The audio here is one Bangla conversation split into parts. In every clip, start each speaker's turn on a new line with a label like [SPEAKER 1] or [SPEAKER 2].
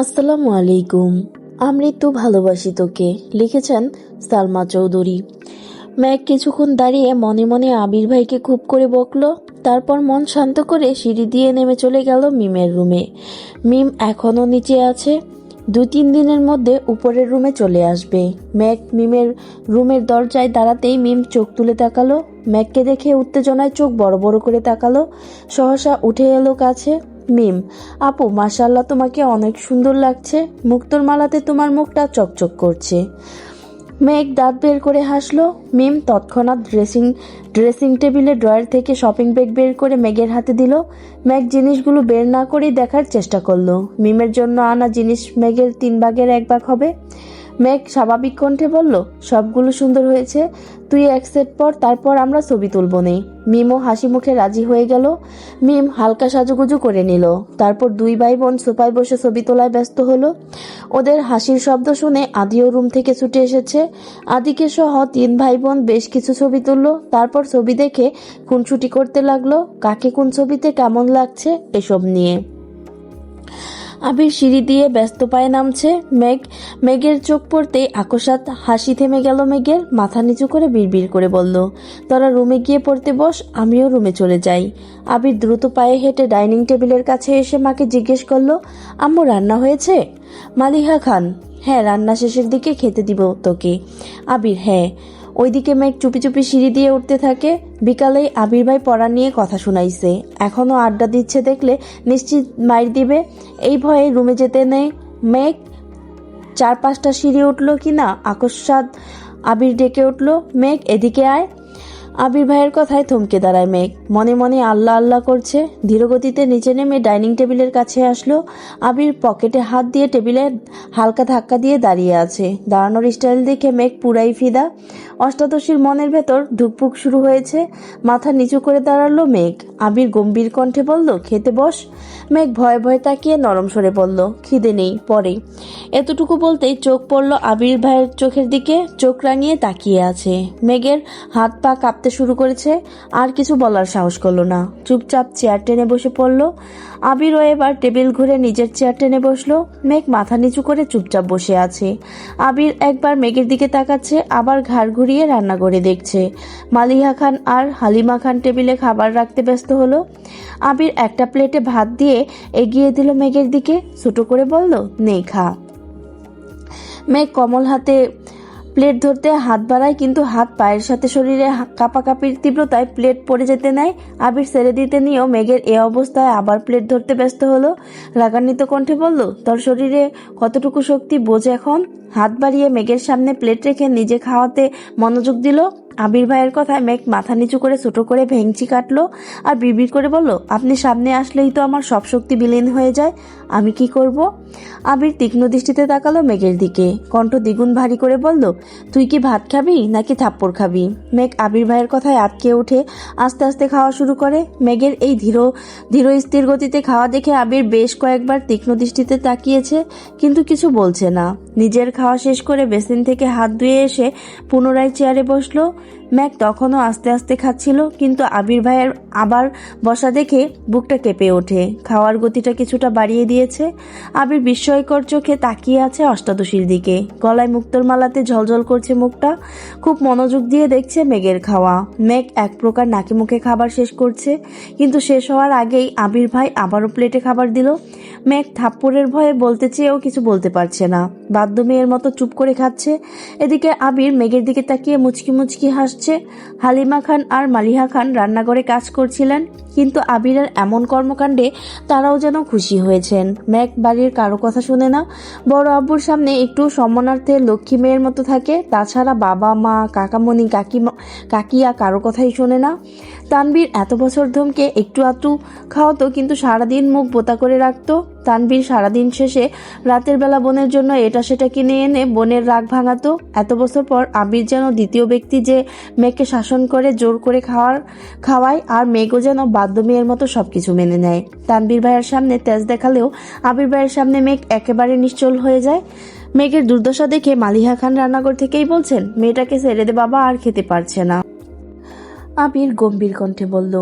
[SPEAKER 1] আসসালামু আলাইকুম। আমৃত্যু ভালোবাসি তোকে, লিখেছেন সালমা চৌধুরী। ম্যাক কিছুক্ষণ দাঁড়িয়ে মনে মনে আবির ভাইকে খুব করে বকলো, তারপর মন শান্ত করে সিঁড়ি দিয়ে নেমে চলে গেল মিমের রুমে। মিম এখনও নিচে আছে, দু তিন দিনের মধ্যে উপরের রুমে চলে আসবে। ম্যাক মিমের রুমের দরজায় দাঁড়াতেই মিম চোখ তুলে তাকালো। ম্যাককে দেখে উত্তেজনায় চোখ বড় বড় করে তাকালো। সহসা উঠে এলো কাছে। মিম, আপু মাশাল্লাহ তোমাকে অনেক সুন্দর লাগছে। মুক্তোর মালাতে তোমার মুখটা চকচক করছে। মেঘ দাঁত বের করে হাসলো। মিম তৎক্ষণাৎ ড্রেসিং ড্রেসিং টেবিলে ড্রয়ার থেকে শপিং ব্যাগ বের করে মেঘের হাতে দিল। মেঘ জিনিসগুলো বের না করেই দেখার চেষ্টা করল। মিমের জন্য আনা জিনিস মেঘের তিন ভাগের এক ভাগ হবে। মেঘ স্বাভাবিক কণ্ঠে বলল, সবগুলো সুন্দর হয়েছে। তুই এক সেট পর, তারপর আমরা ছবি তুলব নেই। মিমও হাসি মুখে রাজি হয়ে গেল। মিম হালকা সাজুগুজু করে নিল। তারপর দুই ভাই বোন সোফায় বসে ছবি তোলায় ব্যস্ত হলো। ওদের হাসির শব্দ শুনে আদিও রুম থেকে ছুটে এসেছে। আদিকে সহ তিন ভাই বোন বেশ কিছু ছবি তুললো। তারপর ছবি দেখে খুনছুটি করতে লাগল। কাকে কোন ছবিতে কেমন লাগছে এসব নিয়ে। আবির সিঁড়ি দিয়ে ব্যস্ত পায়ে নামছে মেঘ। মেঘের চোখ পড়তেই আকস্মাত হাসি থেমে গেল মেঘের, মাথা নিচু করে বিড়বিড় করে বলল, তোরা রুমে গিয়ে পড়তে বস, আমিও রুমে চলে যাই। আবির দ্রুত পায়ে হেঁটে ডাইনিং টেবিলের কাছে এসে মাকে জিজ্ঞেস করল, আম্মু, রান্না হয়েছে? মালিহা খান। হ্যাঁ রান্না শেষের দিকে খেতে দিব তোকে। আবির হ্যাঁ। ওইদিকে মেঘ চুপি চুপি সিঁড়ি দিয়ে উঠতে থাকে। বিকালেই আবির ভাই পড়া নিয়ে কথা শুনাইছে। এখনও আড্ডা দিচ্ছে দেখলে নিশ্চিত মাইর দিবে। এই ভয়ে রুমে যেতে নেই। মেঘ চার পাঁচটা সিঁড়ি উঠল কি না আকস্মাত আবির ডেকে উঠল। মেঘ, এদিকে আয়। আবির ভাইয়ের কথায় থমকে দাঁড়ায় মেঘ। মনে মনে আল্লাহ আল্লাহ করছে। ধীরগতিতে নিচে নেমে ডাইনিং টেবিলের কাছে আসলো। আবির পকেটে হাত দিয়ে টেবিলে হালকা ধাক্কা দিয়ে দাঁড়িয়ে আছে। দাঁড়ানোর স্টাইল দেখে মেঘ পুরাই ফিদা। অষ্টাদশীর মনের ভেতর ধুকপুক শুরু হয়েছে। মাথা নিচু করে দাঁড়াল মেঘ। আবির গম্ভীর কণ্ঠে বলল, খেতে বস। মেঘ ভয়ে ভয়ে তাকিয়ে নরম সরে বলল, খিদে নেই, পরে। এতটুকু বলতেই চোখ পড়ল আবির ভাইয়ের চোখের দিকে। চোখ রাঙিয়ে তাকিয়ে আছে। মেঘের হাত পা কাঁপতে শুরু করেছে। আর কিছু বলার সাহস করল না। চুপচাপ চেয়ার টেনে বসে পড়ল। আবিরও এবার টেবিল ঘুরে নিজের চেয়ার টেনে বসল। মেঘ মাথা নিচু করে চুপচাপ বসে আছে। আবির একবার মেঘের দিকে তাকাচ্ছে, আবার ঘাড় ঘুরিয়ে রান্না করে দেখছে। মালিহা খান আর হালিমা খান টেবিলে খাবার রাখতে ব্যস্ত হলো। আবির একটা প্লেটে ভাত দিয়ে এগিয়ে দিল মেঘের দিকে। ছোট করে বলল নেই খা। মেঘ কমল হাতে প্লেট ধরতে হাত বাড়ায়, কিন্তু হাত পায়ের সাথে শরীরে কাপাকাপির তীব্রতায় প্লেট পড়ে যেতে নেয়। আবির ছেড়ে দিতে নিয়েও মেঘের এ অবস্থায় আবার প্লেট ধরতে ব্যস্ত হলো। রাগান্বিত কণ্ঠে বলল, তোর শরীরে কতটুকু শক্তি বোঝ এখন? হাত বাড়িয়ে মেঘের সামনে প্লেট রেখে নিজে খাওয়াতে মনোযোগ দিল। আবির ভাইয়ের কথায় মেঘ মাথা নিচু করে ছোট করে ভেংচি কাটলো আর বিড়বিড় করে বলল, আপনি সামনে আসলেই তো আমার সব শক্তি বিলীন হয়ে যায়, আমি কি করব? আবির তীক্ষ্ণ দৃষ্টিতে তাকালো মেঘের দিকে, কণ্ঠ দ্বিগুণ ভারী করে বলল, তুই কি ভাত খাবি নাকি থাপ্পড় খাবি? মেঘ আবির ভাইয়ের কথায় আটকে উঠে আস্তে আস্তে খাওয়া শুরু করে। মেঘের এই ধীর ধীর স্থির গতিতে খাওয়া দেখে আবির বেশ কয়েকবার তীক্ষ্ণ দৃষ্টিতে তাকিয়েছে, কিন্তু কিছু বলছে না। নিজের খাওয়া শেষ করে বেসিন থেকে হাত ধুয়ে এসে পুনরায় চেয়ারে বসল। ম্যাক তখনও আস্তে আস্তে খাচ্ছিল, কিন্তু আবির ভাইয়ের আবার বসা দেখে বুকটা কেঁপে ওঠে। খাওয়ার গতিটা কিছুটা বাড়িয়ে দিয়েছে। আবির বিস্ময়কর চোখে তাকিয়ে আছে অষ্টাদশীর দিকে। গলায় মুক্তোর মালাতে ঝলঝল করছে মুখটা। খুব মনোযোগ দিয়ে দেখছে মেঘের খাওয়া। মেঘ এক প্রকার নাকি মুখে খাবার শেষ করছে, কিন্তু শেষ হওয়ার আগেই আবির ভাই আবারও প্লেটে খাবার দিল। মেঘ থাপ্পড়ের ভয়ে বলতে চেয়েও কিছু বলতে পারছে না। বাধ্য মেয়ের মতো চুপ করে খাচ্ছে। এদিকে আবির মেঘের দিকে তাকিয়ে মুচকি মুচকি হাসছে। হালিমা খান আর মালিহা খান রান্নাঘরে কাজ করছিলেন। কিন্তু আবিরের এমন কর্মকাণ্ডে তারাও যেন খুশি হয়েছেন। মেঘ বাড়ির কারও কথা শুনে না, বড় আব্বুর সামনে একটু সম্মানার্থে লক্ষ্মী মেয়ের মতো থাকে, তাছাড়া বাবা, মা, কাকামণি, কাকিমা, কাকিয়া কারও কথাই শোনে না। তানবীর এত বছর ধমকে একটু আধটু খাওয়াতো, কিন্তু সারাদিন মুখ বোতা করে রাখতো। তানবীর সারাদিন শেষে রাতের বেলা বোনের জন্য এটা সেটা কিনে এনে বোনের রাগ ভাঙাতো। এত বছর পর আবির যেন দ্বিতীয় ব্যক্তি যে মেয়েকে শাসন করে, জোর করে খাওয়ার, খাওয়ায়, আর মেঘও যেন বাদ্য মেয়ের মতো সবকিছু মেনে নেয়। তানবীর ভাইয়ের সামনে তেজ দেখালেও আবির ভাইয়ের সামনে মেঘ একেবারে নিশ্চল হয়ে যায়। মেঘের দুর্দশা দেখে মালিহা খান রান্নাঘর থেকেই বলছেন, মেয়েটাকে ছেড়ে দে বাবা, আর খেতে পারছে না। আবির গম্ভীর কণ্ঠে বলল,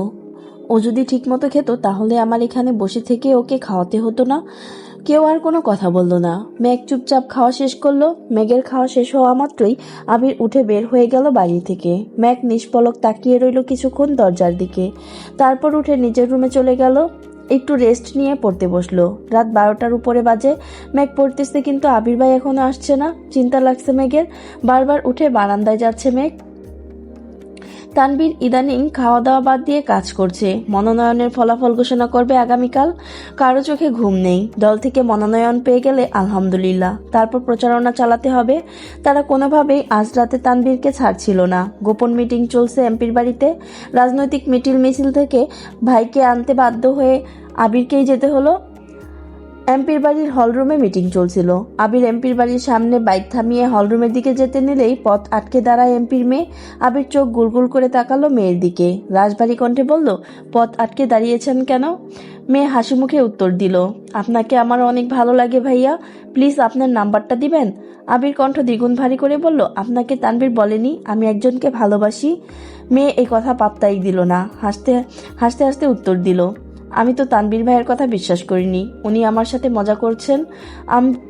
[SPEAKER 1] ও যদি ঠিকমতো খেত, তাহলে আমার এখানে বসে থেকে ওকে খাওয়াতে হতো না। কেউ আর কোনো কথা বলল না। মেঘ চুপচাপ খাওয়া শেষ করল। মেঘের খাওয়া শেষ হওয়া মাত্রই আবির উঠে বের হয়ে গেল বাড়ি থেকে। মেঘ নিষ্পলক তাকিয়ে রইল কিছুক্ষণ দরজার দিকে। তারপর উঠে নিজের রুমে চলে গেল। একটু রেস্ট নিয়ে পড়তে বসল। রাত বারোটার উপরে বাজে। মেঘ পড়তেছে কিন্তু আবির ভাই এখনও আসছে না। চিন্তা লাগছে মেঘের। বারবার উঠে বারান্দায় যাচ্ছে মেঘ। তানবীর ইদানিং খাওয়া দাওয়া বাদ দিয়ে কাজ করছে। মনোনয়নের ফলাফল ঘোষণা করবে আগামীকাল। কারও চোখে ঘুম নেই। দল থেকে মনোনয়ন পেয়ে গেলে আলহামদুলিল্লাহ। তারপর প্রচারণা চালাতে হবে। তারা কোনোভাবেই আজ রাতে তানবীরকে ছাড়ছিল না। গোপন মিটিং চলছে এমপির বাড়িতে। রাজনৈতিক মিটিল মিছিল থেকে ভাইকে আনতে বাধ্য হয়ে আবিরকেই যেতে হলো। এমপির বাড়ির হলরুমে মিটিং চলছিল। আবির এমপির বাড়ির সামনে বাইক থামিয়ে হলরুমের দিকে যেতে নিলেই পথ আটকে দাঁড়ায় এমপির মেয়ে। আবির চোখ গুলগুল করে তাকালো মেয়ের দিকে। রাজবাড়ি কণ্ঠে বলল, পথ আটকে দাঁড়িয়েছেন কেন? মেয়ে হাসি মুখে উত্তর দিল, আপনাকে আমার অনেক ভালো লাগে ভাইয়া। প্লিজ আপনার নাম্বারটা দিবেন? আবির কণ্ঠ দ্বিগুণ ভারী করে বলল, আপনাকে তানবীর বলেনি, আমি একজনকে ভালোবাসি। মেয়ে এই কথা পাত্তাই দিল না, হাসতে হাসতে হাসতে উত্তর দিল আমি তো তানবীর ভাইয়ের কথা বিশ্বাস করিনি। উনি আমার সাথে মজা করছেন।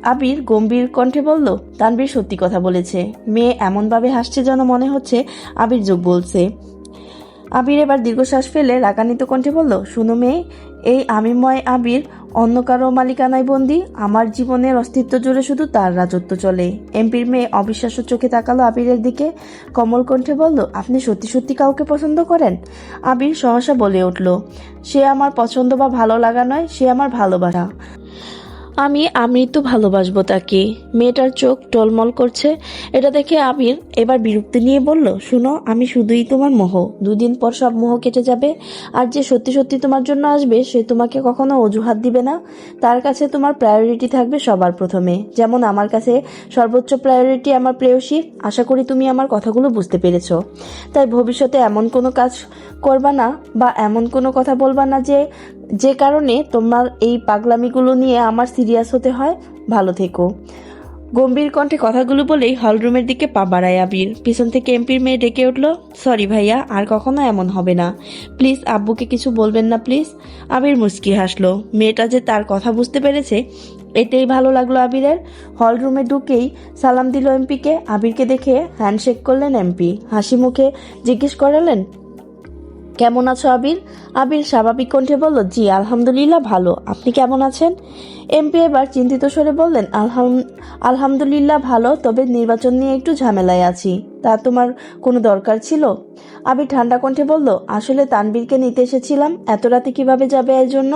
[SPEAKER 1] আবির গম্ভীর কণ্ঠে বলল, তানবীর সত্যি কথা বলেছে। মেয়ে এমনভাবে হাসছে যেন মনে হচ্ছে আবির যোগ বলছে। আবির এবার দীর্ঘশ্বাস ফেলে রাগান্বিত কণ্ঠে বলল, শুনো মেয়ে, এই আমিময় আবির অন্য কারও মালিকানায় বন্দি, আমার জীবনের অস্তিত্ব জুড়ে শুধু তার রাজত্ব চলে। এমপির মেয়ে অবিশ্বাস্য চোখে তাকালো আবিরের দিকে। কমল কণ্ঠে বলল, আপনি সত্যি সত্যি কাউকে পছন্দ করেন? আবির সহসা বলে উঠল, সে আমার পছন্দ বা ভালো লাগা নয়, সে আমার ভালোবাসা। আমি আমৃত্যু ভালোবাসবো তাকে। মেয়েটার চোখ টলমল করছে। এটা দেখে আমির এবার বিরক্তি নিয়ে বলল, শুনো, আমি শুধুই তোমার মোহ। দুদিন পর সব মোহ কেটে যাবে। আর যে সত্যি সত্যি তোমার জন্য আসবে, সে তোমাকে কখনো অজুহাত দিবে না। তার কাছে তোমার প্রায়োরিটি থাকবে সবার প্রথমে। যেমন আমার কাছে সর্বোচ্চ প্রায়োরিটি আমার প্রেয়সী। আশা করি তুমি আমার কথাগুলো বুঝতে পেরেছ। তাই ভবিষ্যতে এমন কোনো কাজ করবা না বা এমন কোনো কথা বলবা না যে যে কারণে তোমার এই পাগলামিগুলো নিয়ে আমার সিরিয়াস হতে হয়, ভালো থেকো। গম্ভীর কণ্ঠে কথাগুলো বলেই হলরুমের দিকে পা বাড়ায় আবির। পিছন থেকে এমপির মেয়ে ডেকে উঠল, সরি ভাইয়া, আর কখনো এমন হবে না। প্লিজ, আব্বুকে কিছু বলবেন না, প্লিজ। আবির মুস্কি হাসলো। মেয়েটা যে তার কথা বুঝতে পেরেছে এটাই ভালো লাগল আবিরের। হলরুমে ঢুকেই সালাম দিল এমপিকে। আবিরকে দেখে হ্যান্ডশেক করলেন এমপি। হাসি মুখে জিজ্ঞেস করালেন কেমন আছো আবির? আবির স্বাভাবিক কণ্ঠে বলল, জি, আলহামদুলিল্লাহ ভালো। আপনি কেমন আছেন? এমপি এবার চিন্তিত স্বরে বললেন, আলহাম, আলহামদুলিল্লাহ ভালো, তবে নির্বাচন নিয়ে একটু ঝামেলায় আছি। তা তোমার কোনো দরকার ছিল? আবির ঠান্ডা কণ্ঠে বলল, আসলে তানবীরকে নিতে এসেছিলাম। এত রাতে কীভাবে যাবে এর জন্য?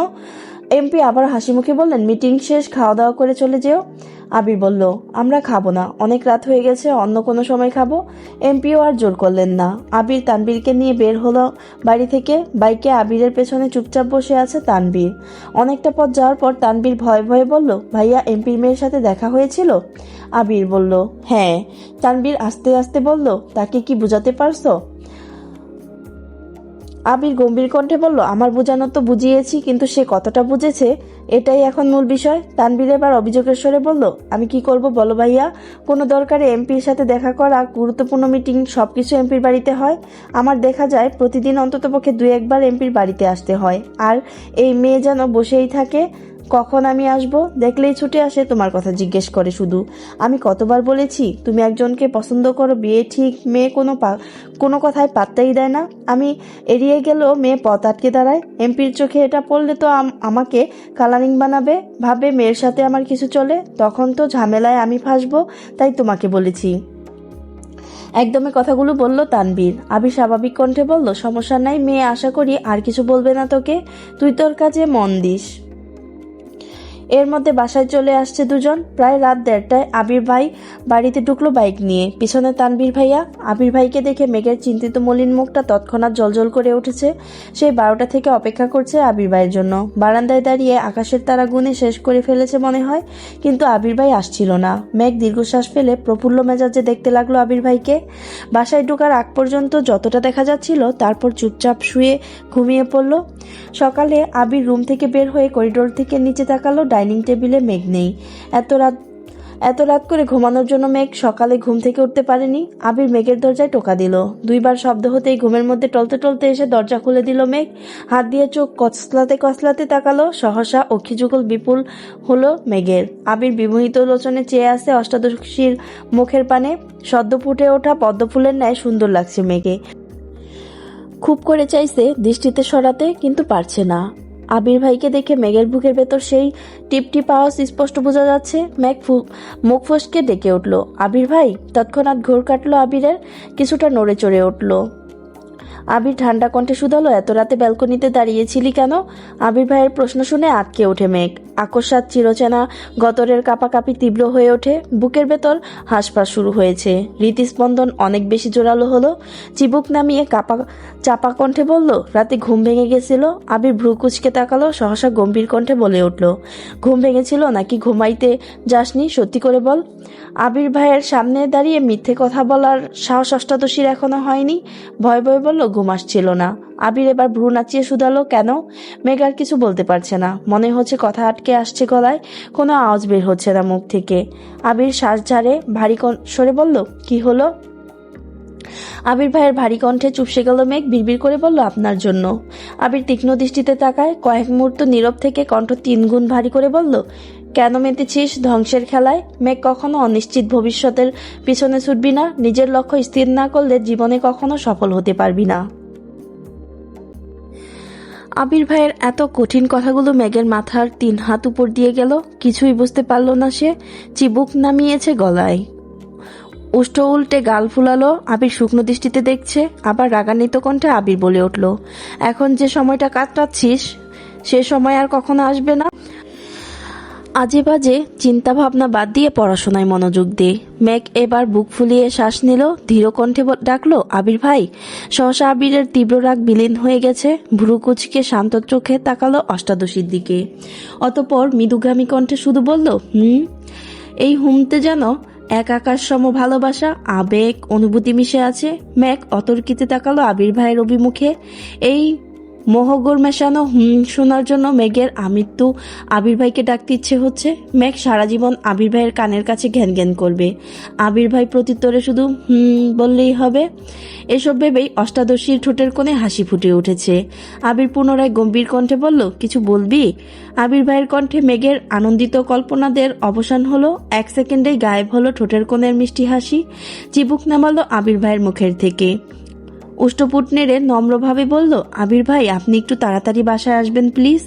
[SPEAKER 1] এমপি আবার হাসি মুখে বললেন, মিটিং শেষ খাওয়া দাওয়া করে চলে যেও। আবির বলল, আমরা খাব না, অনেক রাত হয়ে গেছে, অন্য কোনো সময় খাব। এমপিও আর জোর করলেন না। আবির তানবীরকে নিয়ে বের হলো বাড়ি থেকে। বাইকে আবিরের পেছনে চুপচাপ বসে আছে তানবীর। অনেকটা পথ যাওয়ার পর তানবীর ভয়ে ভয়ে বলল, ভাইয়া, এমপির মেয়ের সাথে দেখা হয়েছিল? আবির বলল হ্যাঁ। তানবীর আস্তে আস্তে বলল, তাকে কি বুঝাতে পারছ? আবির গম্ভীর কণ্ঠে বলল, আমার বোঝানো তো বুঝিয়েছি, কিন্তু সে কতটা বুঝেছে, এটাই এখন মূল বিষয়। তানবীর এবার অভিযোগের স্বরে বলল, আমি কি করব বল ভাইয়া? কোনো দরকারে এমপির সাথে দেখা করা, গুরুত্বপূর্ণ মিটিং সব কিছু এমপির বাড়িতে হয়। আমার দেখা যায়, প্রতিদিন অন্ততপক্ষে দু একবার এমপির বাড়িতে আসতে হয়। আর এই মেয়ে যেন বসেই থাকে কখন আমি আসব? দেখলেই ছুটে আসে তোমার কথা জিজ্ঞেস করে শুধু। আমি কতবার বলেছি, তুমি একজনকে পছন্দ করো, বিয়ে ঠিক, মেয়ে কোনো কোনো কথায় পাত্তাই দেয় না। আমি এড়িয়ে গেলেও মেয়ে পথ আটকে দাঁড়ায়। এমপির চোখে এটা পড়লে তো আমাকে কালারিং বানাবে, ভাবে মেয়ের সাথে আমার কিছু চলে। তখন তো ঝামেলায় আমি ফাঁসবো, তাই তোমাকে বলেছি। একদমই কথাগুলো বলল তানবীর। আবি স্বাভাবিক কণ্ঠে বলল, সমস্যা নাই মেয়ে, আশা করি আর কিছু বলবে না তোকে। তুই তোর কাজে মন দিস। এর মধ্যে বাসায় চলে আসছে দুজন। প্রায় রাত দেড়টায় আবির ভাই বাড়িতে ঢুকলো বাইক নিয়ে। পিছনে তানবীর ভাইয়া। আবির ভাইকে দেখে মেঘের চিন্তিত মলিন মুখটা তৎক্ষণাৎ জলজল করে উঠেছে। সেই বারোটা থেকে অপেক্ষা করছে আবির ভাইয়ের জন্য। বারান্দায় দাঁড়িয়ে আকাশের তারা গুনে শেষ করে ফেলেছে মনে হয়, কিন্তু আবির ভাই আসছিল না। মেঘ দীর্ঘশ্বাস ফেলে প্রফুল্ল মেজাজে দেখতে লাগল আবির ভাইকে। বাসায় ঢোকার আগ পর্যন্ত যতটা দেখা যাচ্ছিল, তারপর চুপচাপ শুয়ে ঘুমিয়ে পড়ল। সকালে আবির রুম থেকে বের হয়ে করিডোর থেকে নিচে তাকালো ডাইনিং টেবিলে মেঘ নেই। এত রাত এত রাত করে ঘুমানোর জন্য মেঘ সকালে ঘুম থেকে উঠতে পারেনি। আবির মেঘের দরজায় টোকা দিল। দুইবার শব্দ হতেই ঘুমের মধ্যে টলতে টলতে এসে দরজা খুলে দিল মেঘ। হাত দিয়ে চোখ কচলাতে কচলাতে তাকালো। সহসা অক্ষিযুগল বিপুল হলো মেঘের। আবির বিমোহিত লোচনে চেয়ে আসে অষ্টাদশীর মুখের পানে। সদ্য ফুটে ওঠা পদ্ম ফুলের ন্যায় সুন্দর লাগছে মেঘে। খুব করে চাইছে দৃষ্টিতে সরাতে, কিন্তু পারছে না। আবির ভাইকে দেখে মেঘের বুকের ভেতর সেই টিপ টিপ আওয়াজ স্পষ্ট বোঝা যাচ্ছে। মেঘ মুখ ফসকে ডেকে উঠল। আবির ভাই, তৎক্ষণাৎ ঘোর কাটলো আবিরের, কিছুটা নড়ে চড়ে উঠল। আবির ঠান্ডা কণ্ঠে শুধালো, এত রাতে ব্যালকনিতে দাঁড়িয়েছিলি কেন? আবির ভাইয়ের প্রশ্ন শুনে আটকে ওঠে মেঘ। আকস্মাত চিরচেনা গতরের কাপাকাপি তীব্র হয়ে ওঠে। বুকের ভেতর হাঁসফাঁস শুরু হয়েছে। রীতিস্পন্দন অনেক বেশি জোরালো হলো। চিবুক নামিয়ে কাপা চাপা কণ্ঠে বলল, রাতে ঘুম ভেঙে গেছিল। আবির ভ্রু কুচকে তাকালো, সহসা গম্ভীর কণ্ঠে বলে উঠল, ঘুম ভেঙেছিল নাকি ঘুমাইতে যাসনি? সত্যি করে বল। আবির ভাইয়ের সামনে দাঁড়িয়ে মিথ্যে কথা বলার সাহস অষ্টাদশীর এখনও হয়নি। ভয় ভয় বলল, ঘুম আসছিল না। আবির এবার ভ্রু নাচিয়ে শুধালো, কেন? মেঘ আর কিছু বলতে পারছে না। মনে হচ্ছে কথা আটকে আসছে গলায়, কোনো আওয়াজ বের হচ্ছে না মুখ থেকে। আবির শ্বাস ঝাড়ে ভারী স্বরে বলল, কি হলো? আবির ভাইয়ের ভারী কণ্ঠে চুপসে গেল মেঘ, বিড়বিড় করে বলল, আপনার জন্য। আবির তীক্ষ্ণ দৃষ্টিতে তাকায়, কয়েক মুহূর্ত নীরব থেকে কণ্ঠ তিন গুণ ভারী করে বলল, কেন মেতেছিস ধ্বংসের খেলায়? মেঘ কখনো অনিশ্চিত ভবিষ্যতের পিছনে ছুটবি না। নিজের লক্ষ্য স্থির না করলে জীবনে কখনো সফল হতে পারবি না। আবির ভাইয়ের এত কঠিন কথাগুলো ম্যাগের মাথার তিন হাত উপর দিয়ে গেল, কিছুই বুঝতে পারল না সে, চিবুক নামিয়েছে গলায়। উষ্ঠ উল্টে গাল ফুলালো, আবির শুকনো দৃষ্টিতে দেখছে, আবার রাগান্বিত কণ্ঠে আবির বলে উঠল, এখন যে সময়টা কাটাচ্ছিস সে সময় আর কখনো আসবে না। আজে বাজে চিন্তা ভাবনা বাদ দিয়ে পড়াশোনায় মনোযোগ দে। ম্যাক এবার বুক ফুলিয়ে শ্বাস নিল, ধীর কণ্ঠে ডাকলো, আবির ভাই। সহসা আবিরের তীব্র রাগ বিলীন হয়ে গেছে। ভ্রু কুচকে শান্ত চোখে তাকালো অষ্টাদশীর দিকে। অতপর মৃদুগামী কণ্ঠে শুধু বলল, হুম? এই হুমতে যেন এক আকাশ সম ভালোবাসা, আবেগ, অনুভূতি মিশে আছে। ম্যাক অতর্কিতে তাকালো আবির ভাইয়ের অভিমুখে। এই মোহগর মেশানো, হুম, শোনার জন্য মেঘের আমৃত্যু আবির ভাইকে ডাকতে ইচ্ছে হচ্ছে। মেঘ সারা জীবন আবির ভাইয়ের কানের কাছে ঘ্যান ঘ্যান করবে। আবির ভাই প্রত্যুত্তরে শুধু, হুম, বললেই হবে। এসব ভেবেই অষ্টাদশীর ঠোঁটের কোণে হাসি ফুটে উঠেছে। আবির পুনরায় গম্ভীর কণ্ঠে বলল, কিছু বলবি? আবির ভাইয়ের কণ্ঠে মেঘের আনন্দিত কল্পনাদের অবসান হলো। এক সেকেন্ডেই গায়েব হলো ঠোঁটের কোণের মিষ্টি হাসি। চিবুক নামালো আবির ভাইয়ের মুখের থেকে। উষ্টপুট নেড়ে নম্রভাবে বলল, আবির ভাই, আপনি একটু তাড়াতাড়ি বাসায় আসবেন, প্লিজ।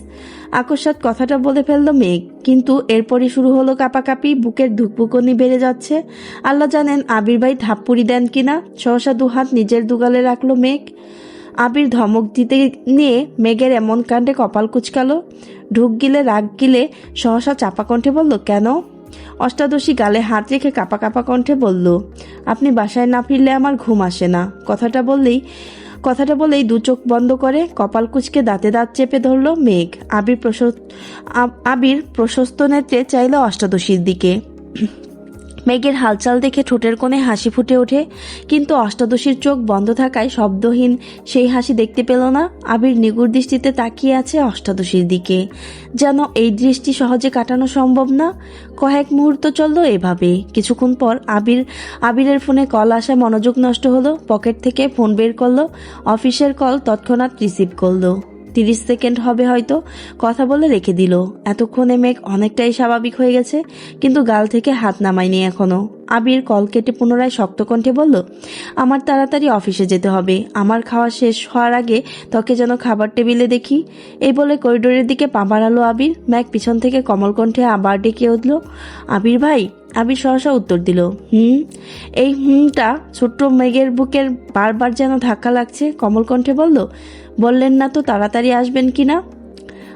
[SPEAKER 1] আকস্মাত কথাটা বলে ফেলল মেঘ, কিন্তু এরপরই শুরু হলো কাপাকাপি, বুকের ধুকপুকনি বেড়ে যাচ্ছে। আল্লাহ জানেন আবির ভাই থাপ্পুরি দেন কিনা, সহসা দুহাত নিজের দুগালে রাখল মেঘ। আবির ধমক দিতে নিয়ে মেঘের এমন কাণ্ডে কপাল কুচকালো। ঢুক গিলে, রাগ গিলে সহসা চাপা কণ্ঠে বলল, কেন? অষ্টাদশী গালে হাত রেখে কাপা কাপা কণ্ঠে বলল, আপনি বাসায় না ফিরলে আমার ঘুম আসে না। কথাটা বললেই, কথাটা বলেই দু চোখ বন্ধ করে কপাল কুচকে দাঁতে দাঁত চেপে ধরল মেঘ। আবির প্রশস্ত আব- আবির প্রশস্ত নেত্রে চাইল অষ্টাদশীর দিকে। মেঘের হালচাল দেখে ঠোঁটের কোণে হাসি ফুটে ওঠে, কিন্তু অষ্টাদশীর চোখ বন্ধ থাকায় শব্দহীন সেই হাসি দেখতে পেল না। আবির নিগুড় দৃষ্টিতে তাকিয়ে আছে অষ্টাদশীর দিকে। যেন এই দৃষ্টি সহজে কাটানো সম্ভব না। কয়েক মুহূর্ত চলল এভাবে। কিছুক্ষণ পর আবির, আবিরের ফোনে কল আসায় মনোযোগ নষ্ট হলো, পকেট থেকে ফোন বের করল, অফিসের কল তৎক্ষণাৎ রিসিভ করল। তিরিশ সেকেন্ড হবে হয়তো। কথা বলে রেখে দিল। এতক্ষণে মেঘ অনেকটাই স্বাভাবিক হয়ে গেছে, কিন্তু গাল থেকে হাত নামায়নি এখনও। আবির কল কেটে পুনরায় শক্ত কণ্ঠে বলল, আমার তাড়াতাড়ি অফিসে যেতে হবে। আমার খাওয়া শেষ হওয়ার আগে তোকে যেন খাবার টেবিলে দেখি। এই বলে করিডোরের দিকে পা বাড়ালো আবির। ম্যাক পিছন থেকে কমল কণ্ঠে আবার ডেকে উঠল, আবির ভাই। আবির সহসা উত্তর দিল, হুম। এই হুমটা ছোট্ট মেঘের বুকের বারবার যেন ধাক্কা লাগছে, কমল কণ্ঠে বলল বললেন, না তো, তাড়াতাড়ি আসবেন কি না?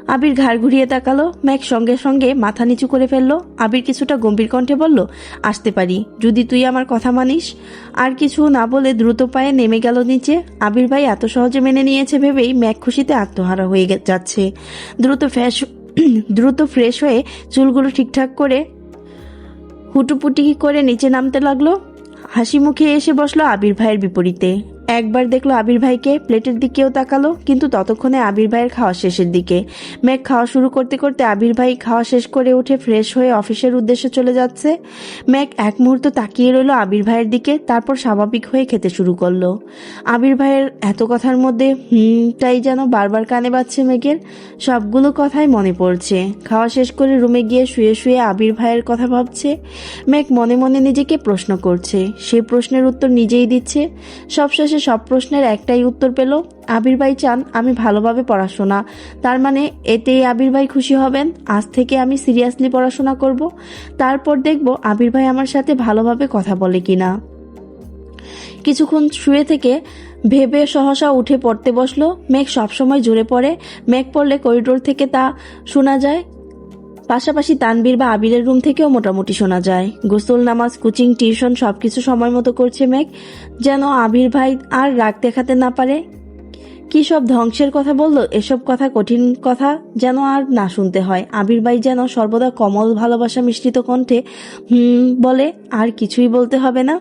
[SPEAKER 1] আবির ঘাড় ঘুরিয়ে তাকালো, ম্যাক সঙ্গে সঙ্গে মাথা নিচু করে ফেলল। আবির কিছুটা গম্ভীর কণ্ঠে বলল, আসতে পারি, যদি তুই আমার কথা মানিস। আর কিছু না বলে দ্রুত পায়ে নেমে গেল নিচে। আবির ভাই এত সহজে মেনে নিয়েছে ভেবেই ম্যাক খুশিতে আত্মহারা হয়ে যাচ্ছে। দ্রুত ফ্রেশ দ্রুত ফ্রেশ হয়ে চুলগুলো ঠিকঠাক করে হুটুপুটি করে নিচে নামতে লাগল। হাসি মুখে এসে বসল আবির ভাইয়ের বিপরীতে। একবার দেখল আবির ভাইকে, প্লেটের দিকেও তাকালো, কিন্তু ততক্ষণে আবির ভাইয়ের খাওয়া শেষের দিকে। মেঘ খাওয়া শুরু করতে করতে আবির ভাই খাওয়া শেষ করে উঠে ফ্রেশ হয়ে অফিসের উদ্দেশ্যে চলে যাচ্ছে। মেঘ এক মুহূর্ত তাকিয়ে রইল আবির ভাইয়ের দিকে, তারপর স্বাভাবিক হয়ে খেতে শুরু করল। আবির ভাইয়ের এত কথার মধ্যে হুমটাই যেন বারবার কানে বাজছে মেঘের, সবগুলো কথাই মনে পড়ছে। খাওয়া শেষ করে রুমে গিয়ে শুয়ে শুয়ে আবির ভাইয়ের কথা ভাবছে। মেঘ মনে মনে নিজেকে প্রশ্ন করছে। সে প্রশ্নের উত্তর নিজেই দিচ্ছে। সবশেষে সব প্রশ্নের একটাই উত্তর পেল, আবির ভাই চান আমি ভালোভাবে পড়াশোনা। তার মানে এতেই আবির ভাই খুশি হবেন? আজ থেকে আমি সিরিয়াসলি পড়াশোনা করব? তারপর দেখব আবির ভাই আমার সাথে ভালোভাবে কথা বলে কিনা। কিছুক্ষণ শুয়ে থেকে ভেবে সহসা উঠে পড়তে বসল। মেঘ সবসময় জোরে পড়ে। মেঘ পড়লে করিডোর থেকে তা শোনা যায়। পাশাপাশি তানবীর বা আবিরের রুম থেকেও মোটামুটি শোনা যায়। গোসল, নামাজ, কোচিং, টিউশন সবকিছু সময় মতো করছে মেঘ, যেন আবির ভাই আর রাগ দেখাতে না পারে। কি সব ধ্বংসের কথা বলল, এসব কথা কঠিন কথা যেন আর না শুনতে হয়। আবির ভাই যেন সর্বদা কমল ভালোবাসা মিশ্রিত কণ্ঠে, হুম বলে আর কিছুই বলতে হবে না।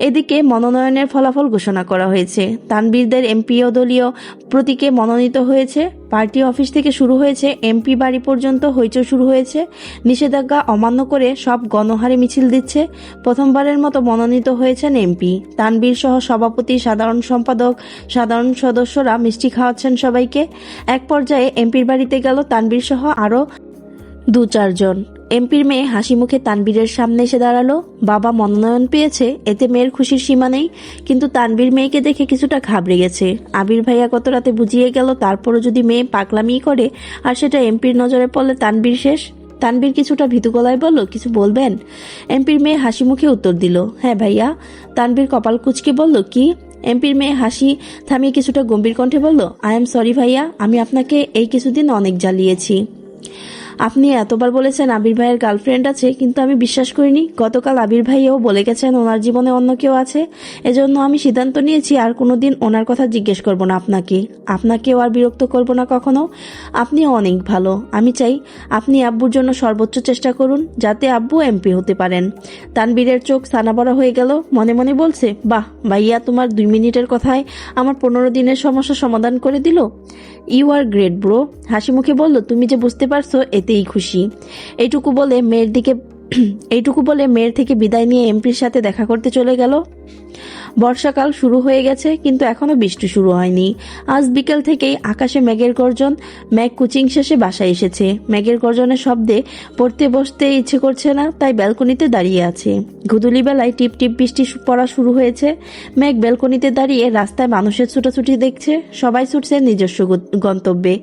[SPEAKER 1] এদিকে মনোনয়নের ফলাফল ঘোষণা করা হয়েছে। তানবীরদের এমপিও দলীয় প্রতীকে মনোনীত হয়েছে। পার্টি অফিস থেকে শুরু হয়েছে, এমপি বাড়ি পর্যন্ত হইচই শুরু হয়েছে। নিষেধাজ্ঞা অমান্য করে সব গণহারে মিছিল দিচ্ছে। প্রথমবারের মতো মনোনীত হয়েছেন এমপি। তানবীর সহ সভাপতি, সাধারণ সম্পাদক, সাধারণ সদস্যরা মিষ্টি খাওয়াচ্ছেন সবাইকে। এক পর্যায়ে এমপির বাড়িতে গেল তানবীর সহ আরও দু চারজন এমপির মেয়ে হাসি মুখে তানবীরের সামনে এসে দাঁড়াল। বাবা মনোনয়ন পেয়েছে, এতে মেয়ের খুশির সীমা নেই, কিন্তু তানবীর মেয়েকে দেখে কিছুটা ঘাবড়ে গেছে। আবির ভাইয়া কত রাতে বুঝিয়ে গেল, তারপরও যদি মেয়ে পাগলামি করে, আর সেটা এমপির নজরে পড়লে তানবীর শেষ? তানবীর কিছুটা ভীতু গলায় বলল, কিছু বলবেন? এমপির মেয়ে হাসি মুখে উত্তর দিল হ্যাঁ ভাইয়া। তানবীর কপাল কুচকে বলল, কি? এমপির মেয়ে হাসি থামিয়ে কিছুটা গম্ভীর কণ্ঠে বলল, আই এম সরি ভাইয়া, আমি আপনাকে এই কিছুদিন অনেক জ্বালিয়েছি। আপনি এতবার বলেছেন আবির ভাইয়ের গার্লফ্রেন্ড আছে, কিন্তু আমি বিশ্বাস করিনি। গতকাল আবির ভাইও বলে গেছেন ওনার জীবনে অন্য কেউ আছে। এজন্য আমি সিদ্ধান্ত নিয়েছি আর কোনোদিন ওনার কথা জিজ্ঞেস করব না আপনাকে। আপনাকেও আর বিরক্ত করব না কখনো। আপনি অনেক ভালো। আমি চাই আপনি আব্বুর জন্য সর্বোচ্চ চেষ্টা করুন, যাতে আব্বু এমপি হতে পারেন। তানবীরের চোখ সানাবড়া হয়ে গেল। মনে মনে বলছে, বাহ, ভাইয়া তোমার দুই মিনিটের কথায় আমার পনেরো দিনের সমস্যা সমাধান করে দিল? ইউ আর গ্রেট ব্রো হাসি মুখে বলল, তুমি যে বুঝতে পারছ, এতেই খুশি। এইটুকু বলে মেয়ের দিকে, এইটুকু বলে মেয়ের থেকে বিদায় নিয়ে এমপির সাথে দেখা করতে চলে গেল। বর্ষাকাল শুরু হয়ে গেছে, কিন্তু এখনও বৃষ্টি শুরু হয়নি। আজ বিকেল থেকেই আকাশে মেঘের গর্জন, মেঘ কুচিং শেষে বাসায় এসেছে। মেঘের গর্জনের শব্দে পড়তে বসতে ইচ্ছে করছে না, তাই ব্যালকনিতে দাঁড়িয়ে আছে। গুদুলি বেলায় টিপ টিপ বৃষ্টি পড়া শুরু হয়েছে। মেঘ ব্যালকনিতে দাঁড়িয়ে রাস্তায় মানুষের ছুটাছুটি দেখছে, সবাই ছুটছে নিজস্ব গন্তব্যে।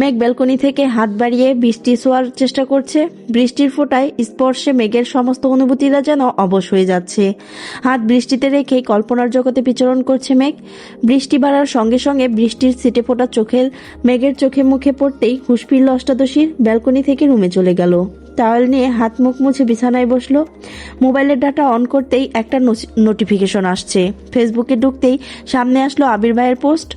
[SPEAKER 1] মেঘ ব্যালকনি থেকে হাত বাড়িয়ে বৃষ্টি ছোঁয়ার চেষ্টা করছে। বৃষ্টির ফোঁটায় স্পর্শে মেঘের সমস্ত অনুভূতিরা যেন অবশ হয়ে যাচ্ছে। হাত বৃষ্টিতে রেখে কল্পনার জগতে বিচরণ করছে মেঘ। বৃষ্টি বাড়ার সঙ্গে সঙ্গে বৃষ্টির ছিটে ফোটা চোখের মেঘের চোখে মুখে পড়তেই হুশ অষ্টাদশীর ব্যালকনি থেকে রুমে চলে গেল। টাওয়েল নিয়ে হাত মুখ মুছে বিছানায় বসল। মোবাইলের ডাটা অন করতেই একটা নোটিফিকেশন আসছে। ফেসবুকে ঢুকতেই সামনে আসলো আবির ভাইয়ের পোস্ট।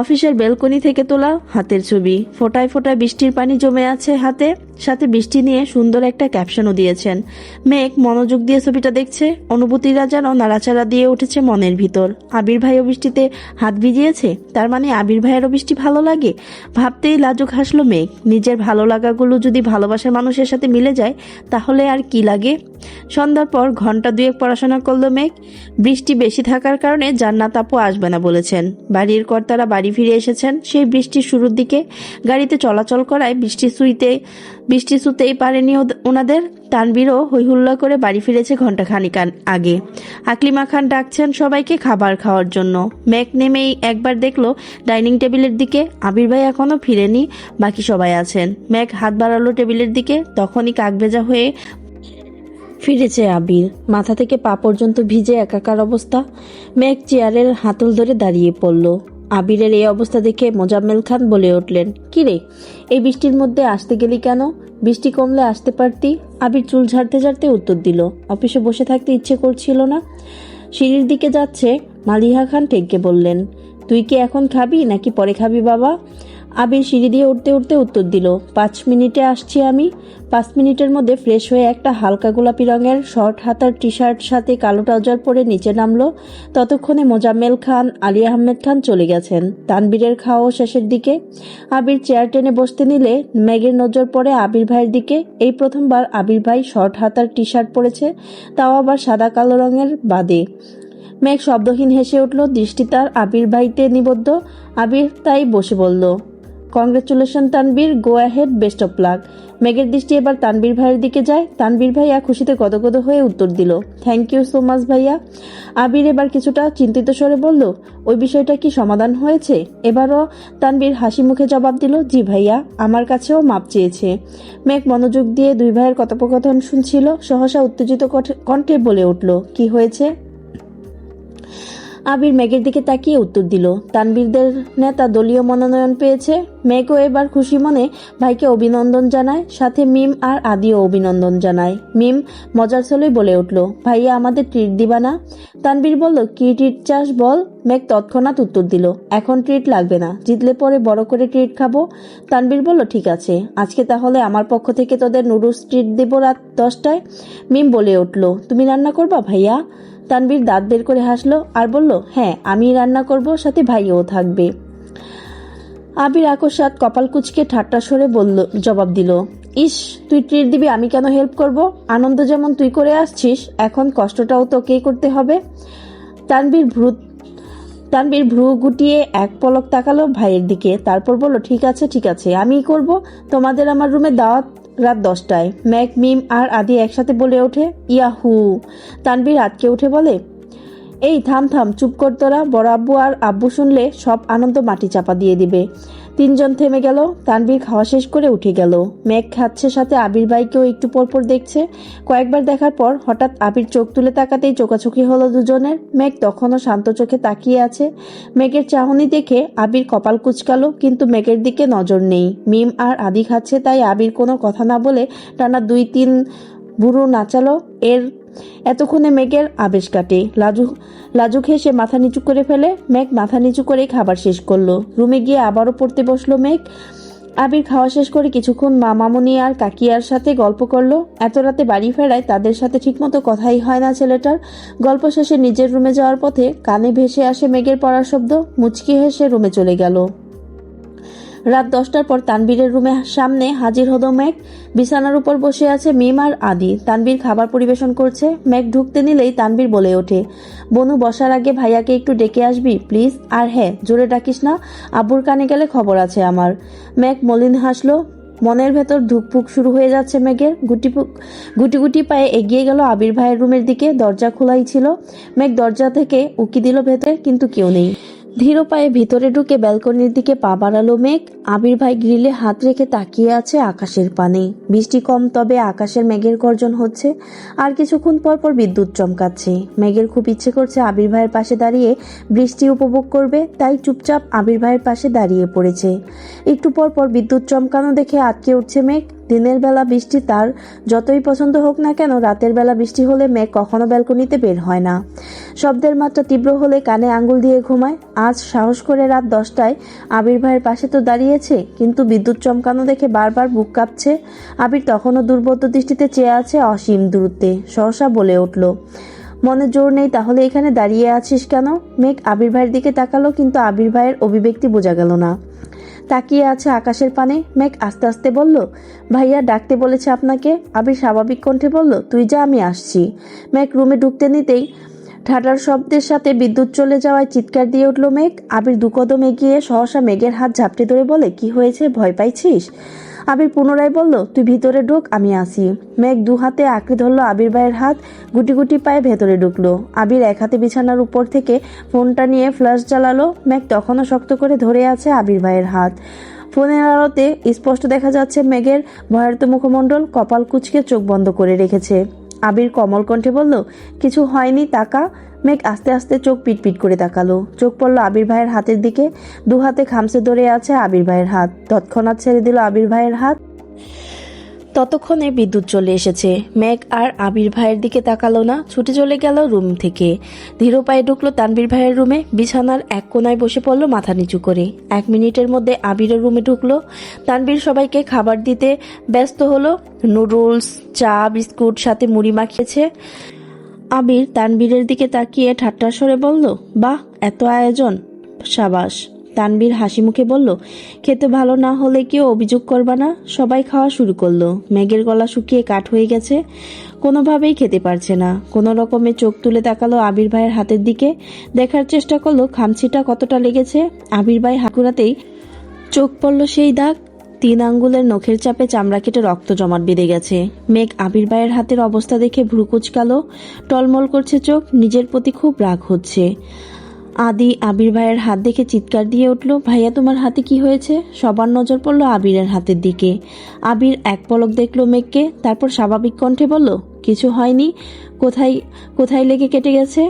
[SPEAKER 1] অফিসের বেলকনি থেকে তোলা হাতের ছবি। ফোটায় ফোটায় বৃষ্টির পানি জমে আছে হাতে। সাথে বৃষ্টি নিয়ে সুন্দর একটা ক্যাপশনও দিয়েছেন। মেঘ মনোযোগ দিয়ে ছবিটা দেখছে, অনুভূতিরা যেন নাড়াচাড়া দিয়ে উঠেছে মনের ভিতর। আবির ভাইও বৃষ্টিতে হাত ভিজিয়েছে, তার মানে আবির ভাইয়েরও বৃষ্টি ভালো লাগে। ভাবতেই লাজুক হাসলো মেঘ, নিজের ভালো লাগাগুলো যদি ভালোবাসার মানুষের সাথে মিলে যায়, তাহলে আর কি লাগে? সন্ধ্যার পর ঘণ্টা দুয়েক পড়াশোনা করল মেঘ। বৃষ্টি বেশি থাকার কারণে জান্নাত আপু আসবে না বলেছেন। বাড়ির কর্তারা বাড়ি ফিরে এসেছেন, সেই বৃষ্টির শুরুর দিকে। গাড়িতে চলাচল করায় বৃষ্টি সুইতে বৃষ্টি শুতেই পারেনি ওনাদের। তানবীরও হৈহুল্লা করে বাড়ি ফিরেছে ঘন্টাখানিক আন- আগে। আকলিমা খান ডাকছেন সবাইকে খাবার খাওয়ার জন্য। মেঘ নেমেই একবার দেখল ডাইনিং টেবিলের দিকে আবির ভাই এখনও ফিরেনি, বাকি সবাই আছেন। মেঘ হাত বাড়ালো টেবিলের দিকে, তখনই কাকভেজা হয়ে ফিরেছে আবির। মাথা থেকে পা পর্যন্ত ভিজে একাকার অবস্থা। মেঘ চেয়ারের হাতল ধরে দাঁড়িয়ে পড়ল। আবিরের এই অবস্থা দেখে মোজাম্মেল খান বলে উঠলেন কিরে এই বৃষ্টির মধ্যে আসতে গেলি কেন? বৃষ্টি কমলে আসতে পারতি? আবির চুল ঝাড়তে ঝাড়তে উত্তর দিল, অফিসে বসে থাকতে ইচ্ছে করছিল না? সিঁড়ির দিকে যাচ্ছে মালিহা খান টেককে বললেন, তুই কি এখন খাবি নাকি পরে খাবি বাবা? আবির সিঁড়ি দিয়ে উঠতে উঠতে উত্তর দিল, পাঁচ মিনিটে আসছি আমি। পাঁচ মিনিটের মধ্যে ফ্রেশ হয়ে একটা হালকা গোলাপি রঙের শর্ট হাতার টি শার্ট সাথে কালো ট্রাউজার পরে নিচে নামলো। ততক্ষণে মোজাম্মেল খান, আলী আহমেদ খান চলে গেছেন। তানবীরের খাওয়া শেষের দিকে। আবির চেয়ার টেনে বসতে নিলে মেঘের নজর পড়ে আবির ভাইয়ের দিকে। এই প্রথমবার আবির ভাই শর্ট হাতার টি শার্ট পরেছে, তাও আবার সাদা কালো রঙের বাদে। মেঘ শব্দহীন হেসে উঠল, দৃষ্টি তার আবির ভাইতে নিবদ্ধ। আবির তাই বসে বলল congratulation Tanvir go ahead, best of luck. মেঘের দৃষ্টি এবার তানবীর ভাইয়ের দিকে যায়। তানবীর ভাইয়া খুশিতে গদগদ হয়ে উত্তর দিল থ্যাংক ইউ সো মাচ ভাইয়া। আবির এবার কিছুটা চিন্তিত স্বরে বলল, ওই বিষয়টা কি সমাধান হয়েছে? এবারও তানবীর হাসি মুখে জবাব দিল, জি ভাইয়া, আমার কাছেও মাপ চেয়েছে। মেঘ মনোযোগ দিয়ে দুই ভাইয়ের কথোপকথন শুনছিল, সহসা উত্তেজিত কণ্ঠে- বলে উঠল, কি হয়েছে? আবির মেঘের দিকে তাকিয়ে উত্তর দিল, তানবীরদের নেতা দলীয় মনোনয়ন পেয়েছে। মেঘও এবার খুশি মনে ভাইকে অভিনন্দন জানায়, সাথে মিম আর আদিও অভিনন্দন জানায়। মিম মজার ছলে বলে উঠল, ভাইয়া, আমাদের ট্রিট দিবা না? তানবীর বলল, কি ট্রিট চাস বল? মেঘ তৎক্ষণাৎ উত্তর দিল, এখন ট্রিট লাগবে না, জিতলে পরে বড় করে ট্রিট খাব। তানবীর বলল, ঠিক আছে, আজকে তাহলে আমার পক্ষ থেকে তোদের নুডলস ট্রিট দেবো রাত দশটায়। মিম বলে উঠল, তুমি রান্না করবা ভাইয়া? তানবীর দাঁত বের করে হাসলো আর বলল হ্যাঁ আমি রান্না করব, সাথে ভাইও থাকবে। আবির আকস্মাত কপাল কুচকে ঠাট্টা সরে বলল, জবাব দিল, ইস, তুই ট্রিট দিবি, আমি কেন হেল্প করব? আনন্দ যেমন তুই করে আসছিস, এখন কষ্টটাও তোকেই করতে হবে। তানবীর ভ্রু তানবীর ভ্রু গুটিয়ে এক পলক তাকালো ভাইয়ের দিকে, তারপর বলল, ঠিক আছে ঠিক আছে, আমিই করব। তোমাদের আমার রুমে দাওয়াত রাত দশটায়। ম্যাক মিম আর আদি একসাথে বলে ওঠে ইয়াহু। তানবীর আটকে উঠে বলে এই থাম থাম চুপ কর তোরা, বড় আব্বু আর আব্বু শুনলে সব আনন্দ মাটি চাপা দিয়ে দিবে। তিনজন থেমে গেল তানবীর খাওয়া শেষ করে উঠে গেল। মেঘ খাচ্ছে সাথে আবির ভাইকেও একটু পরপর দেখছে। কয়েকবার দেখার পর হঠাৎ আবির চোখ তুলে তাকাতেই চোখাচোখি হলো দুজনের। মেঘ তখনও শান্ত চোখে তাকিয়ে আছে। মেঘের চাহনি দেখে আবির কপাল কুচকালো, কিন্তু মেঘের দিকে নজর নেই। মিম আর আদি খাচ্ছে তাই আবির কোনো কথা না বলে টানা দুই তিন বুড়ো নাচালো। এর এতক্ষণে মেঘের আবেশ কাটে। লাজু লাজুক হেসে মাথা নিচু করে ফেলে মেঘ মাথা নিচু করে খাবার শেষ করল। রুমে গিয়ে আবারও পড়তে বসল মেঘ। আবির খাওয়া শেষ করে কিছুক্ষণ মা মামুনি আর কাকিয়ার সাথে গল্প করল। এত রাতে বাড়ি ফেরায় তাদের সাথে ঠিকমতো কথাই হয় না ছেলেটার। গল্প শেষে নিজের রুমে যাওয়ার পথে কানে ভেসে আসে মেঘের পড়ার শব্দ। মুচকি হেসে রুমে চলে গেল। রাত দশটার পর তানবীরের রুমে সামনে হাজির হলো মেঘ। বিছানার উপর বসে আছে মিম আর আদি। তানবীর খাবার পরিবেশন করছে। মেঘ ঢুকতে নিলেই তানবীর বলে ওঠে, বনু, বসার আগে ভাইয়াকে একটু ডেকে আসবি, প্লিজ? আর হ্যাঁ জোরে ডাকিস না, আব্বুর কানে গেলে খবর আছে আমার। মেঘ মলিন হাসলো। মনের ভেতর ধুকফুক শুরু হয়ে যাচ্ছে মেঘের। গুটি পুক- গুটি গুটি পায়ে এগিয়ে গেল আবির ভাইয়ের রুমের দিকে। দরজা খোলাই ছিল। মেঘ দরজা থেকে উকি দিল ভেতরে, কিন্তু কেউ নেই। ধীর পায়ে ভিতরে ঢুকে ব্যালকনির দিকে পা বাড়ালো মেঘ। আবির ভাই গ্রিলে হাত রেখে তাকিয়ে আছে আকাশের পানে। বৃষ্টি কম, তবে আকাশের মেঘের গর্জন হচ্ছে। আর কিছুক্ষণ পর পর বিদ্যুৎ চমকাচ্ছে। মেঘের খুব ইচ্ছে করছে আবির ভাইয়ের পাশে দাঁড়িয়ে বৃষ্টি উপভোগ করবে, তাই চুপচাপ আবির ভাইয়ের পাশে দাঁড়িয়ে পড়েছে। একটু পর পর বিদ্যুৎ চমকানো দেখে আটকে উঠছে মেঘ। দিনের বেলা বৃষ্টি তার যতই পছন্দ হোক না কেন, রাতের বেলা বৃষ্টি হলে মেঘ কখনো ব্যালকনিতে বের হয় না। শব্দের মাত্রা তীব্র হলে কানে আঙ্গুল দিয়ে ঘুমায়। আজ সাহস করে রাত দশটায় আবির ভাইয়ের পাশে তো দাঁড়িয়েছে, কিন্তু বিদ্যুৎ চমকানো দেখে বারবার বুক কাঁপছে। আবির তখনও দুর্বোধ্য দৃষ্টিতে চেয়ে আছে অসীম দূরত্বে, সহসা বলে উঠল, মনে জোর নেই, তাহলে এখানে দাঁড়িয়ে আছিস কেন? মেঘ আবির ভাইয়ের দিকে তাকালো, কিন্তু আবির ভাইয়ের অভিব্যক্তি বোঝা গেল না। তাকিয়ে আছে আকাশের পানে। মেঘ আস্তে আস্তে বলল, ভাইয়া ডাকতে বলেছে আপনাকে। আবির স্বাভাবিক কণ্ঠে বলল, তুই যা, আমি আসছি। মেঘ রুমে ঢুকতে নিতেই ঠাটার শব্দের সাথে বিদ্যুৎ চলে যাওয়ায় চিৎকার দিয়ে উঠল মেঘ। আবির দুকদম এগিয়ে সহসা মেঘের হাত ঝাপটে ধরে বলে, কি হয়েছে? ভয় পাইছিস? আবির পুনরায় বলল, তুই ভিতরে ঢুক, আমি আসি মেঘ দু হাতে আঁকড়ে ধরলো আবির ভাইয়ের হাত, গুটি গুটি পায়ে ভেতরে ঢুকলো। আবির এক হাতে বিছানার উপর থেকে ফোনটা নিয়ে ফ্ল্যাশ জ্বালালো। মেঘ তখনও শক্ত করে ধরে আছে আবির ভাইয়ের হাত। ফোনের আলোতে স্পষ্ট দেখা যাচ্ছে মেঘের ভয়ার্ত মুখমণ্ডল কপাল কুচকে চোখ বন্ধ করে রেখেছে। আবির কমল কণ্ঠে বলল, কিছু হয়নি তাকা মেঘ আস্তে আস্তে চোখ পিটপিট করে তাকালো। চোখ পড়ল আবির ভাইয়ের হাতের দিকে। দু হাতে খামসে ধরে আছে আবির ভাইয়ের হাত। তৎক্ষণাৎ ছেড়ে দিল আবির ভাইয়ের হাত। ততক্ষণে বিদ্যুৎ চলে এসেছে। মেঘ আর আবির ভাইয়ের দিকে তাকালো না। ছুটে চলে গেল রুম থেকে। ধীর পায়ে ঢুকলো তানবীর ভাইয়ের রুমে। বিছানার এক কোনায় বসে পড়ল মাথা নিচু করে। এক মিনিটের মধ্যে আবিরের রুমে ঢুকলো। তানবীর সবাইকে খাবার দিতে ব্যস্ত হলো। নুডলস, চা, বিস্কুট, সাথে মুড়ি মাখিয়েছে। আবির তানবীরের দিকে তাকিয়ে ঠাট্টার স্বরে বলল, বাহ, এত আয়োজন। সাবাস তানবীর হাসি মুখে বলল, খেতে ভালো না হলে কেউ অভিযোগ করবা না। সবাই খাওয়া শুরু করল। মেঘের গলা শুকিয়ে কাঠ হয়ে গেছে। কোনোভাবেই খেতে পারছে না। কোনো রকমে চোখ তুলে তাকালো আবির ভাইয়ের হাতের দিকে। দেখার চেষ্টা করল খামছিটা কতটা লেগেছে? আবির ভাই হাকুরাতেই চোখ পড়ল সেই দাগ। তিন আঙ্গুলের নখের চাপে চামড়া কেটে রক্ত জমাট বেঁধে গেছে। মেঘ আবির ভাইয়ের হাতের অবস্থা দেখে ভ্রু কুচকালো, টলমল করছে চোখ, নিজের প্রতি খুব রাগ হচ্ছে। আদি আবির ভাইয়ের হাত দেখে চিৎকার দিয়ে উঠল, ভাইয়া, তোমার হাতে কি হয়েছে? সবার নজর পড়ল আবিরের হাতের দিকে। আবির এক পলক দেখল মেঘকে, তারপর স্বাভাবিক কণ্ঠে বলল, কিছু হয়নি? কোথায় কোথায় লেগে কেটে গেছে?